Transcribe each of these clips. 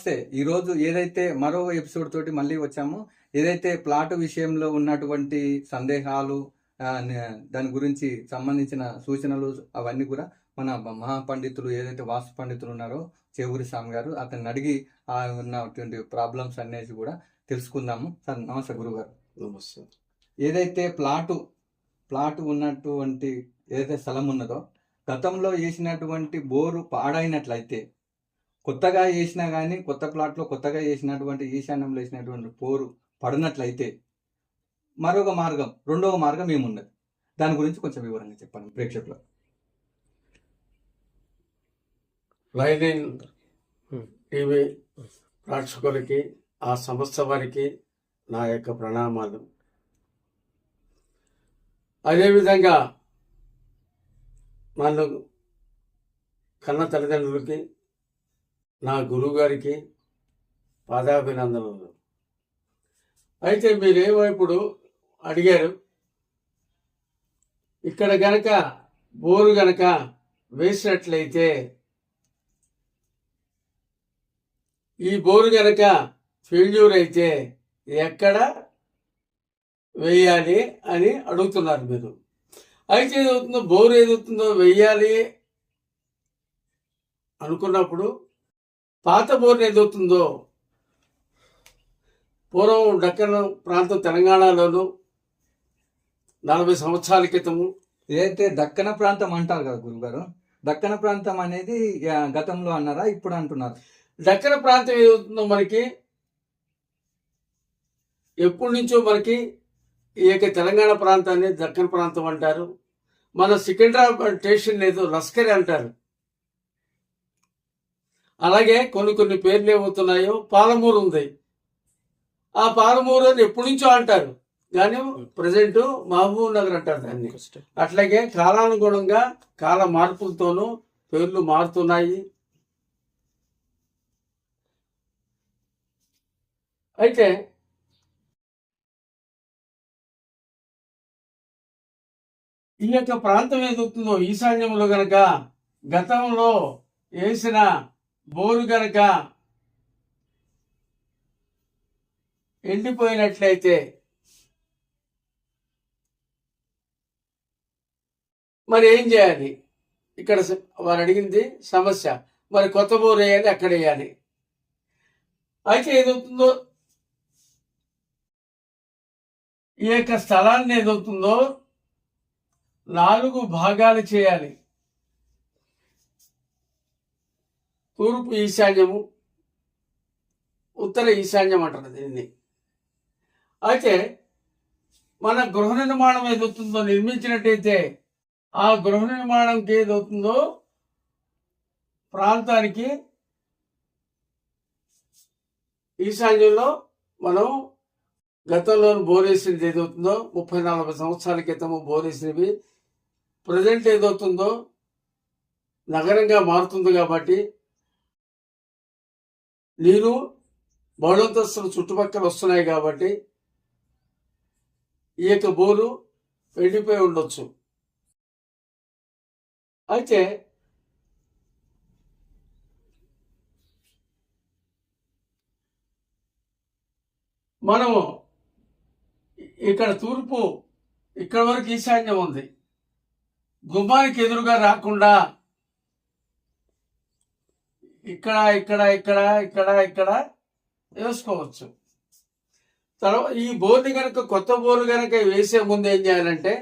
నమస్తే. ఈరోజు ఏదైతే మరో ఎపిసోడ్ తోటి మళ్ళీ వచ్చామో ఏదైతే ప్లాట్ విషయంలో ఉన్నటువంటి సందేహాలు దాని గురించి సంబంధించిన సూచనలు అవన్నీ కూడా మన మహాపండితులు ఏదైతే వాస్తు పండితులు ఉన్నారో చేవూరి స్వామి గారు అతన్ని అడిగి ఆ ఉన్నటువంటి ప్రాబ్లమ్స్ అనేసి కూడా తెలుసుకుందాము. సార్ నమస్తే గురుగారు నమస్తే. ఏదైతే ప్లాటు ప్లాట్ ఉన్నటువంటి ఏదైతే స్థలం ఉన్నదో గతంలో వేసినటువంటి బోరు పాడైనట్లయితే కొత్తగా చేసినా కానీ కొత్త ప్లాట్లో కొత్తగా చేసినటువంటి ఈశాన్యంలో వేసినటువంటి పోరు పడినట్లయితే మరొక మార్గం రెండవ మార్గం ఏమున్నది దాని గురించి కొంచెం వివరంగా చెప్పండి ప్రేక్షకులు. లైనిన్ టీవీ ప్రేక్షకులకి ఆ సంస్థ వారికి నా యొక్క ప్రణామాలు. అదేవిధంగా నన్ను కన్న తల్లిదండ్రులకి నా గురువుగారికి పాదాభినందనలు. అయితే మీరేమో ఇప్పుడు అడిగారు ఇక్కడ గనక బోరు గనక వేసినట్లయితే ఈ బోరు గనక ఫెయిల్యూర్ అయితే ఎక్కడ వేయాలి అని అడుగుతున్నారు మీరు. అయితే ఏదవుతుందో బోరు ఏదవుతుందో వెయ్యాలి అనుకున్నప్పుడు పాత బోర్ ఏదవుతుందో? పూర్వం డక్కన్ ప్రాంతం తెలంగాణలోను నలభై సంవత్సరాల క్రితము. ఏదైతే దక్కన ప్రాంతం అంటారు కదా గురుగారు దక్కన ప్రాంతం అనేది గతంలో అన్నారా ఇప్పుడు అంటున్నారు? దక్కన ప్రాంతం ఏదవుతుందో మనకి ఎప్పటి నుంచో మనకి ఈ యొక్క తెలంగాణ ప్రాంతాన్ని దక్కన ప్రాంతం అంటారు. మన సికింద్రాబాద్ స్టేషన్ ఏదో లస్కర్ అంటారు. అలాగే కొన్ని కొన్ని పేర్లు ఏమవుతున్నాయో పాలమూరు ఉంది. ఆ పాలమూరు అని ఎప్పటి నుంచో అంటారు. కానీ ప్రజెంట్ మహబూబ్ నగర్ అంటారు దాన్ని. అట్లాగే కాలానుగుణంగా కాల మార్పులతోనూ పేర్లు మారుతున్నాయి. అయితే ఈ యొక్క ప్రాంతం ఏదవుతుందో ఈశాన్యంలో గనక గతంలో వేసిన బోరు గనక ఎండిపోయినట్లయితే మరి ఏం చేయాలి? ఇక్కడ వారు అడిగింది సమస్య. మరి కొత్త బోరు వేయాలి అక్కడ వేయాలి. అయితే ఏదవుతుందో? ఈ యొక్క స్థలాన్ని ఏదవుతుందో? నాలుగు భాగాలు చేయాలి. తూర్పు ఈశాన్యము ఉత్తర ఈశాన్యం అంటారు దీన్ని. అయితే మన గృహ నిర్మాణం ఏదవుతుందో నిర్మించినట్టయితే ఆ గృహ నిర్మాణంకి ఏదవుతుందో ప్రాంతానికి ఈశాన్యంలో మనం గతంలో బోరేసినది ఏదవుతుందో ముప్పై నలభై సంవత్సరాల క్రితము బోరేసినవి. ప్రజెంట్ ఏదవుతుందో నగరంగా మారుతుంది కాబట్టి నీరు బహుళంతస్తులు చుట్టుపక్కల వస్తున్నాయి కాబట్టి ఈ యొక్క బోరు ఎండిపోయి ఉండొచ్చు. అయితే మనము ఇక్కడ తూర్పు ఇక్కడ వరకు ఈశాన్యం ఉంది. గుమ్మానికి ఎదురుగా రాకుండా ఇక్కడ ఇక్కడ ఇక్కడ ఇక్కడ ఇక్కడ వేసుకోవచ్చు. తర్వాత ఈ బోర్ని కనుక కొత్త బోర్లు కనుక వేసే ముందు ఏం చేయాలంటే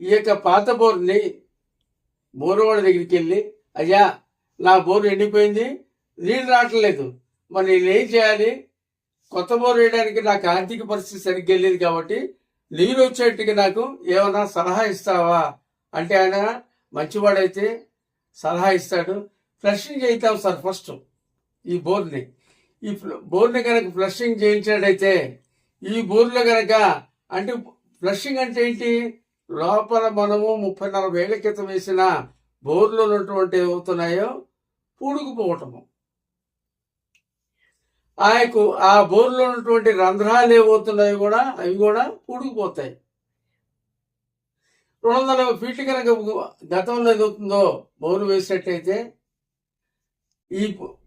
ఈ యొక్క పాత బోర్ని బోరువాడి దగ్గరికి వెళ్ళి అయ్యా నా బోరు ఎండిపోయింది నీళ్ళు రావట్లేదు. మరి నేను ఏం చేయాలి? కొత్త బోరు వేయడానికి నాకు ఆర్థిక పరిస్థితి సరిగ్గా లేదు కాబట్టి నీరు వచ్చేట్టుగా నాకు ఏమైనా సలహా ఇస్తావా? అంటే ఆయన మంచివాడైతే సలహా ఇస్తాడు. ఫ్లషింగ్ చేయిద్దాం సార్ ఫస్ట్ ఈ బోర్ని ఈ బోర్ని కనుక ఫ్లషింగ్ చేయించినట్టయితే ఈ బోర్లో కనుక అంటే ఫ్లషింగ్ అంటే ఏంటి? లోపల మనము ముప్పై నలభై ఏళ్ళ క్రితం వేసిన బోర్లో ఉన్నటువంటి ఏమవుతున్నాయో? పూడుకుపోవటము. ఆ యొక్క ఆ బోర్లో ఉన్నటువంటి రంధ్రాలు ఏమవుతున్నాయో కూడా అవి కూడా పూడుకుపోతాయి. రెండు వందల ఫీట్లు కనుక గతంలో ఏదవుతుందో బోరు వేసినట్టయితే ఈ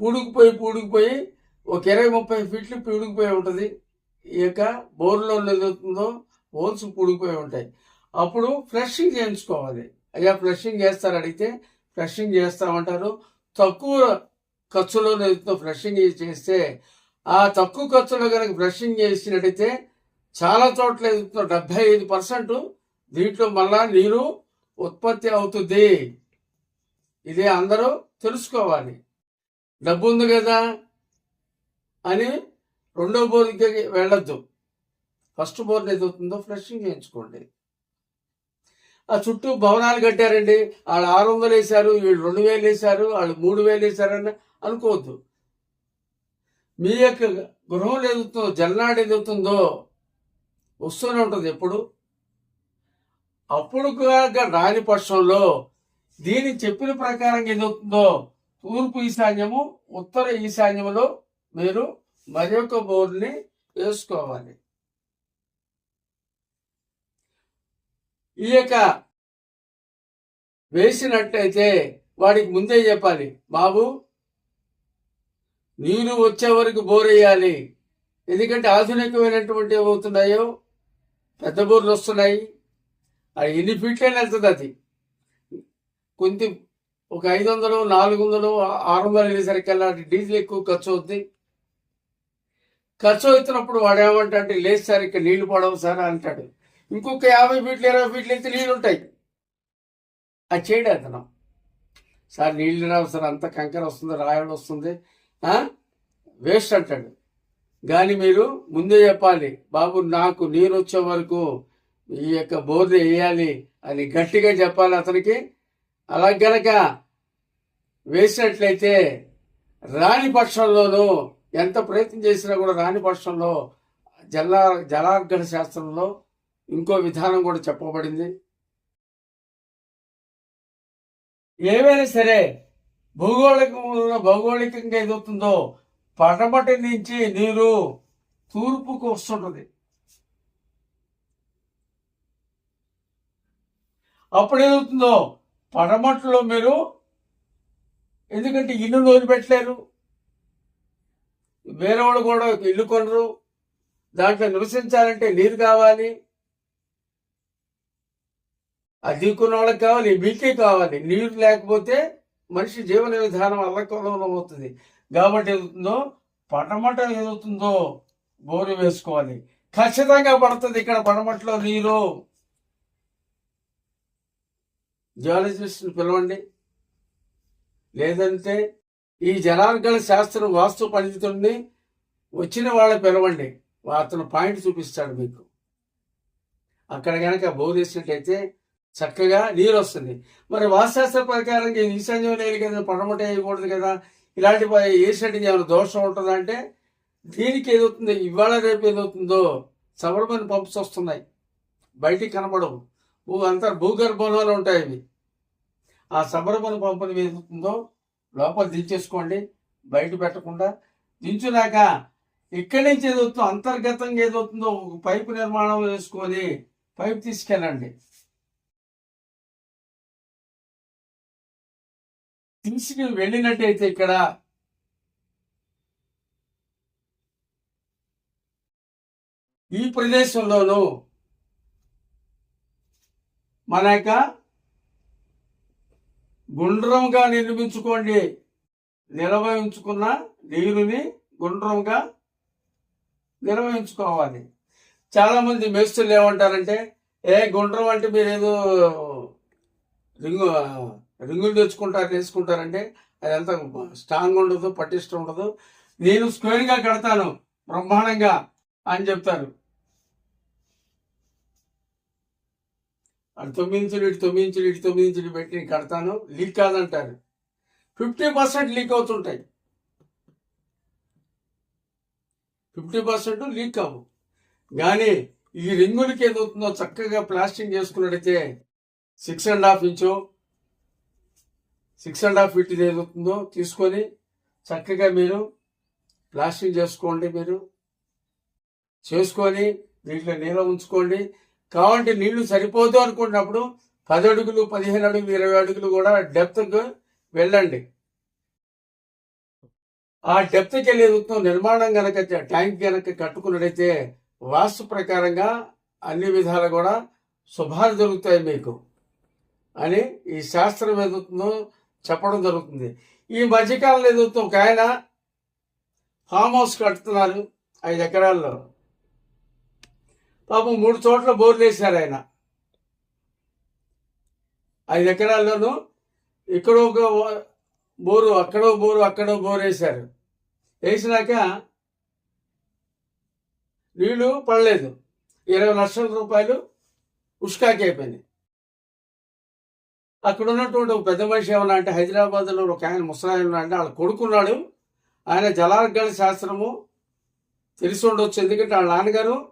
పూడుకుపోయి పూడుకుపోయి ఒక ఇరవై ముప్పై ఫీట్లు పూడుకుపోయి ఉంటుంది. ఈ యొక్క బోర్లో ఏదవుతుందో హోల్స్ పూడుకుపోయి ఉంటాయి. అప్పుడు ఫ్లషింగ్ చేయించుకోవాలి. అయ్యా ఫ్లషింగ్ చేస్తారు. అడిగితే ఫ్లషింగ్ చేస్తామంటారు. తక్కువ ఖర్చులో ఏదైతుందో ఫ్లషింగ్ చేస్తే ఆ తక్కువ ఖర్చులో కనుక ఫ్లషింగ్ చేసినట్టయితే చాలా చోట్ల ఏదైతుందో డెబ్బై ఐదు పర్సెంట్ దీంట్లో మళ్ళా నీరు ఉత్పత్తి అవుతుంది. ఇది అందరూ తెలుసుకోవాలి. డబ్బు ఉంది కదా అని రెండో బోర్కి వెళ్ళొద్దు. ఫస్ట్ బోర్ ఏదవుతుందో ఫ్లషింగ్ చేయించుకోండి. ఆ చుట్టూ భవనాలు కట్టారండి. వాళ్ళు ఆరు వందలు వేశారు వీళ్ళు రెండు వేలు వేశారు వాళ్ళు మూడు వేలు వేశారని అనుకోవద్దు. మీ యొక్క గృహం ఎదుగుతుందో జల్నాడు ఎదుగుతుందో వస్తూనే ఉంటుంది ఎప్పుడు. అప్పుడు కాక రాని పక్షంలో దీని చెప్పిన ప్రకారం ఏదవుతుందో తూర్పు ఈశాన్యము ఉత్తర ఈశాన్యములో మీరు మరి యొక్క బోర్డుని వేసుకోవాలి. ఈ యొక్క వేసినట్టయితే వాడికి ముందే చెప్పాలి బాబు నీరు వచ్చే వరకు బోర్ వేయాలి. ఎందుకంటే ఆధునికమైనటువంటి ఏమవుతున్నాయో పెద్ద బోర్లు వస్తున్నాయి. అది ఎన్ని ఫీట్లైనా వెళ్తుంది అది. కొంచెం ఒక ఐదు వందలు నాలుగు వందలు ఆరు వందలు వెళ్ళేసరికల్లా డీజిల్ ఎక్కువ ఖర్చు అవుద్ది ఖర్చు అవుతున్నప్పుడు వాడు ఏమంటా అంటే లేదు సార్ ఇక్కడ నీళ్ళు పడవు సార్ అంటాడు. ఇంకొక యాభై ఫీట్లు ఇరవై ఫీట్లు అయితే నీళ్ళు ఉంటాయి అది చేయడు అతను సార్ నీళ్ళు రావు సార్ అంత కంకర వస్తుంది రాయడం వస్తుంది వేస్ట్ అంటాడు. కానీ మీరు ముందే చెప్పాలి బాబు నాకు నీరు వచ్చే వరకు ఈ యొక్క బోర్డు వేయాలి అని గట్టిగా చెప్పాలి అతనికి. అలా గనక వేసినట్లయితే రాని పక్షంలోనూ ఎంత ప్రయత్నం చేసినా కూడా రాని పక్షంలో జల జలార్గణ శాస్త్రంలో ఇంకో విధానం కూడా చెప్పబడింది. ఏమైనా సరే భౌగోళికంలో భౌగోళికంగా ఏదవుతుందో పడమటి నుంచి నీరు తూర్పుకు వస్తుంటుంది. అప్పుడు ఏదవుతుందో పడమట్లో మీరు ఎందుకంటే ఇల్లు వదిలిపెట్టలేరు? వేరే వాళ్ళు కూడా ఇల్లు కొనరు. దాంట్లో నివసించాలంటే నీరు కావాలి. అది కొన్న వాళ్ళకి కావాలి మీకే కావాలి. నీరు లేకపోతే మనిషి జీవన విధానం అల్లకొలంలో అవుతుంది. కాబట్టి ఏదవుతుందో పడమట ఏదవుతుందో? బోరు వేసుకోవాలి. ఖచ్చితంగా పడుతుంది ఇక్కడ పడమట్లో నీరు. జియాలజిస్ట్ని పిలవండి. లేదంటే ఈ జలార్గణ శాస్త్రం వాస్తు పండితుడిని వచ్చిన వాళ్ళ పిలవండి. అతను పాయింట్ చూపిస్తాడు మీకు. అక్కడ కనుక బోధించినట్టయితే చక్కగా నీరు వస్తుంది. మరి వాస్తుశాస్త్ర ప్రకారం ఇది ఈశాన్యం లేదు కదా పడమట వేయకూడదు కదా ఇలాంటి వేసినట్టు ఏమైనా దోషం ఉంటుందా అంటే దీనికి ఏదవుతుంది? ఇవాళ రేపు ఏదవుతుందో సబర్మని పంప్స్ వస్తున్నాయి. బయటికి కనపడవు. భూ అంతర్ భూగర్భంలో ఉంటాయి ఇవి. ఆ సబర్మని పంపని ఏదవుతుందో లోపల దించేసుకోండి బయట పెట్టకుండా. దించునాక ఇక్కడి నుంచి ఏదవుతుందో అంతర్గతంగా ఏదవుతుందో ఒక పైపు నిర్మాణం వేసుకొని పైపు తీసుకెళ్ళండి. తీసుకు వెళ్ళినట్టయితే ఇక్కడ ఈ ప్రదేశంలోనూ మన యొక్క గుండ్రంగా నిర్మించుకోండి నిర్వహించుకున్న నీరుని గుండ్రంగా నిర్వహించుకోవాలి చాలా మంది మేస్తులు ఏమంటారంటే ఏ గుండ్రం అంటే మీరు ఏదో రింగు రింగులు తెచ్చుకుంటారు వేసుకుంటారంటే అది ఎంత స్ట్రాంగ్ ఉండదు పటిష్టం ఉండదు. నేను స్క్వేర్గా కడతాను బ్రహ్మాండంగా అని చెప్తారు. అటు తొమ్మిది ఇంచులు ఇటు తొమ్మిది ఇంచులు ఇటు తొమ్మిది ఇంచులు పెట్టి నేను కడతాను. లీక్ కాదంటారు. ఫిఫ్టీ పర్సెంట్ లీక్ అవుతుంటాయి. ఫిఫ్టీ పర్సెంట్ లీక్ అవ్వు. కానీ ఈ రింగులకి ఏదవుతుందో చక్కగా ప్లాస్టింగ్ చేసుకున్నట్టయితే six and half inch six and half feet ఏదవుతుందో తీసుకొని చక్కగా మీరు ప్లాస్టింగ్ చేసుకోండి మీరు. చేసుకొని దీంట్లో నీళ్ళ ఉంచుకోండి. కావాలంటే నీళ్ళు సరిపోదు అనుకున్నప్పుడు పది అడుగులు పదిహేను అడుగులు ఇరవై అడుగులు కూడా డెప్త్కు వెళ్ళండి. ఆ డెప్త్కి వెళ్ళేది నిర్మాణం గనక ట్యాంక్ గనక కట్టుకున్నట్టయితే వాస్తు ప్రకారంగా అన్ని విధాలు కూడా శుభాలు జరుగుతాయి మీకు అని ఈ శాస్త్రం ఏదవుతుందో చెప్పడం జరుగుతుంది. ఈ మధ్యకాలంలో ఏదవుతుందో ఒక ఆయన ఫామ్ హౌస్ కడుతున్నారు ఐదు ఎకరాల్లో. పాపం మూడు చోట్ల బోర్లు వేశారు ఆయన. ఐదు ఎకరాల్లోనూ ఇక్కడ ఒక బోరు అక్కడో బోరు అక్కడో బోరు వేశారు వేసినాక నీళ్ళు పడలేదు. ఇరవై లక్షల రూపాయలు ఉష్కాకి అయిపోయినాయి. అక్కడ ఉన్నటువంటి ఒక పెద్ద మనిషి ఏమన్నా అంటే హైదరాబాద్లో ఒక ఆయన ముసలాయన ఉన్నాడు అంటే వాళ్ళ కొడుకున్నాడు. ఆయన జలార్గణ శాస్త్రము తెలిసి ఉండొచ్చు. ఎందుకంటే వాళ్ళ నాన్నగారు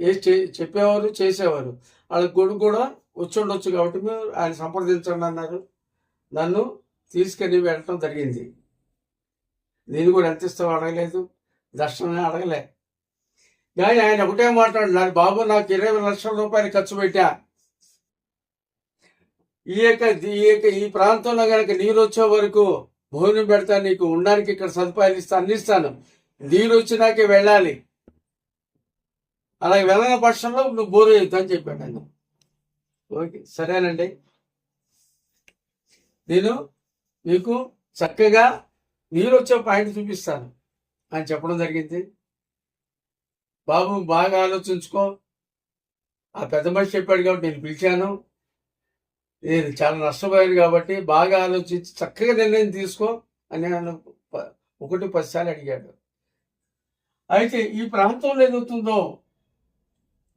ఏ చే- చెప్పేవారు చేసేవారు. వాళ్ళ గొడుగు కూడా వచ్చుండొచ్చు కాబట్టి మీరు ఆయన సంప్రదించండి అన్నారు. నన్ను తీసుకెళ్ళి వెళ్ళటం జరిగింది. నేను కూడా ఎంత ఇస్తావు అడగలేదు. దర్శనం అడగలే. కానీ ఆయన ఒకటే మాట్లాడినారు బాబు నాకు ఇరవై లక్షల రూపాయలు ఖర్చు పెట్టా. ఈ యొక్క ఈ యొక్క ఈ ప్రాంతంలో కనుక నీరు వచ్చే వరకు భోజనం పెడతాను నీకు ఉండడానికి ఇక్కడ సదుపాయాలు ఇస్తా అందిస్తాను నీరు వచ్చినాకే వెళ్ళాలి. అలాగే వెళ్ళని పక్షంలో నువ్వు బోరు అవుతా అని చెప్పాడు ఆయన. ఓకే సరేనండి. నేను మీకు చక్కగా మీరు వచ్చే పాయింట్ చూపిస్తాను. అని చెప్పడం జరిగింది. బాబు బాగా ఆలోచించుకో. ఆ పెద్ద మనిషి చెప్పాడు కాబట్టి నేను పిలిచాను. నేను చాలా నష్టపోయాను కాబట్టి బాగా ఆలోచించి చక్కగా నిర్ణయం తీసుకో అని నన్ను ఒకటి పదిసార్లు అడిగాడు. అయితే ఈ ప్రాంతంలో ఏదవుతుందో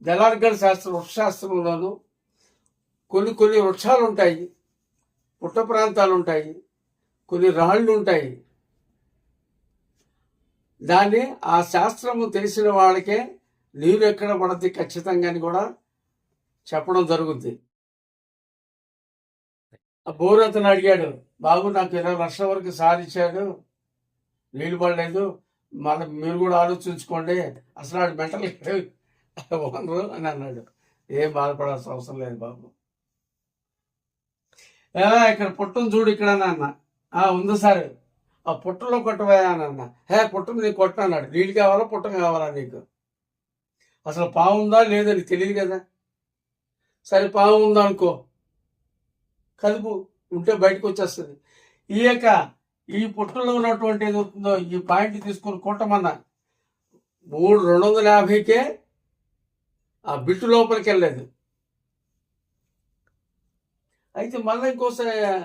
జలార్గఢ శాస్త్రం వృక్షశాస్త్రంలోను కొన్ని కొన్ని వృక్షాలు ఉంటాయి పుట్ట ప్రాంతాలు ఉంటాయి కొన్ని రాళ్ళు ఉంటాయి దాన్ని ఆ శాస్త్రము తెలిసిన వాళ్ళకే నీరు ఎక్కడ పడద్ది ఖచ్చితంగా అని కూడా చెప్పడం జరుగుద్ది. ఆ బోరు అతను అడిగాడు బాబు నాకు ఇరవై లక్షల వరకు సాధించాడు నీళ్ళు పడలేదు. మన మీరు కూడా ఆలోచించుకోండి. అసలు ఆడు మెంటల్ ఓనరు అని అన్నాడు. ఏం బాధపడాల్సిన అవసరం లేదు బాబు. ఇక్కడ పుట్టును చూడు ఇక్కడ అన్న. "ఆ, ఉంది సార్. ఆ పుట్టలో కొట్టవా అన్న. హే పుట్టును నీకు కొట్ట అన్నాడు. నీళ్ళు కావాలా పుట్టం కావాలా నీకు? అసలు పాము ఉందా లేదని తెలియదు కదా? సరే పాము ఉందా అనుకో. కదుపు ఉంటే బయటకు వచ్చేస్తుంది. ఈ యొక్క ఈ పుట్టలో ఉన్నటువంటి ఏదవుతుందో ఈ పాయింట్ తీసుకుని కొట్టమన్నా. మూడు రెండు వందల యాభైకే ఆ బిట్టు లోపలికి వెళ్ళలేదు అయితే మళ్ళీ ఇంకోసారి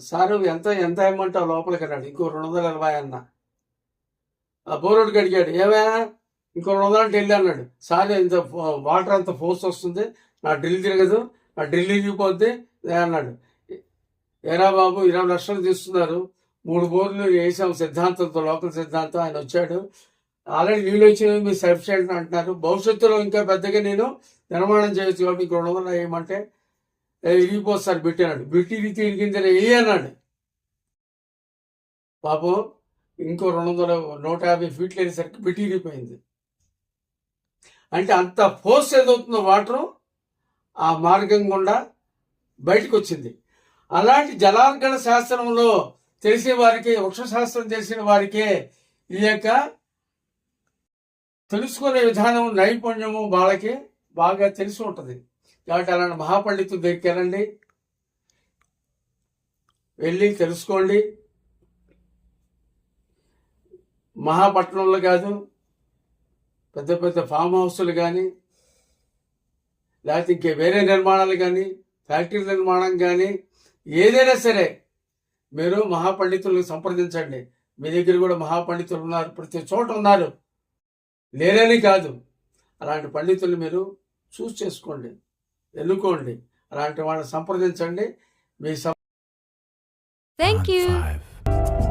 సారు ఎంత ఎంత ఇమ్మంటావు లోపలికి అన్నాడు ఇంకో రెండు వందల ఎనభై అన్న. ఆ బోరోడికి అడిగాడు ఏమైనా ఇంకో రెండు వందలు అంటే వెళ్ళి అన్నాడు. సార్ ఇంత వాటర్ అంత ఫోర్స్ వస్తుంది. నా డ్రిల్ తిరగదు. నా డ్రిల్ ఇరిగిపోద్ది. అన్నాడు. ఏరా బాబు ఇరవై లక్షలు తీస్తున్నారు. మూడు బోర్లు వేసాం సిద్ధాంతంతో లోకల్ సిద్ధాంతం. ఆయన వచ్చాడు. ఆల్రెడీ నీళ్ళు వచ్చినవి మీరు సఫిషియెంట్ అంటున్నారు. భవిష్యత్తులో ఇంకా పెద్దగా నేను నిర్మాణం చేయొచ్చు కాబట్టి ఇంకో రెండు వందలు ఏమంటే "ఏ, ఇరిగిపోతుంది సార్ బిట్టి అన్నాడు. బిట్టి ఇరిగితే ఇరిగింది ఏ అన్నాడు. పాపం ఇంకో రెండు వందల నూట యాభై ఫీట్లు వెళ్ళేసరికి బిట్టి ఇరిగిపోయింది. అంటే అంత ఫోర్స్ ఏదవుతుందో వాటర్ ఆ మార్గం గుండా బయటకు వచ్చింది. అలాంటి జలార్గణ శాస్త్రంలో తెలిసిన వారికి వృక్షశాస్త్రం తెలిసిన వారికే ఈ యొక్క తెలుసుకునే విధానం నైపుణ్యము వాళ్ళకి బాగా తెలిసి ఉంటుంది. కాబట్టి అలాంటి మహాపండితుడి దగ్గరికి వెళ్ళండి వెళ్ళి తెలుసుకోండి. మహాపట్నంలో కాదు పెద్ద పెద్ద ఫామ్ హౌస్లు కానీ లేకపోతే ఇంకే వేరే నిర్మాణాలు కానీ ఫ్యాక్టరీ నిర్మాణం కానీ ఏదైనా సరే మీరు మహాపండితులను సంప్రదించండి. మీ దగ్గర కూడా మహాపండితులు ఉన్నారు ప్రతి చోట ఉన్నారు. లేరని కాదు అలాంటి పండితులు మీరు చూస్ చేసుకోండి ఎన్నుకోండి అలాంటి వాళ్ళని సంప్రదించండి మీ you. Five.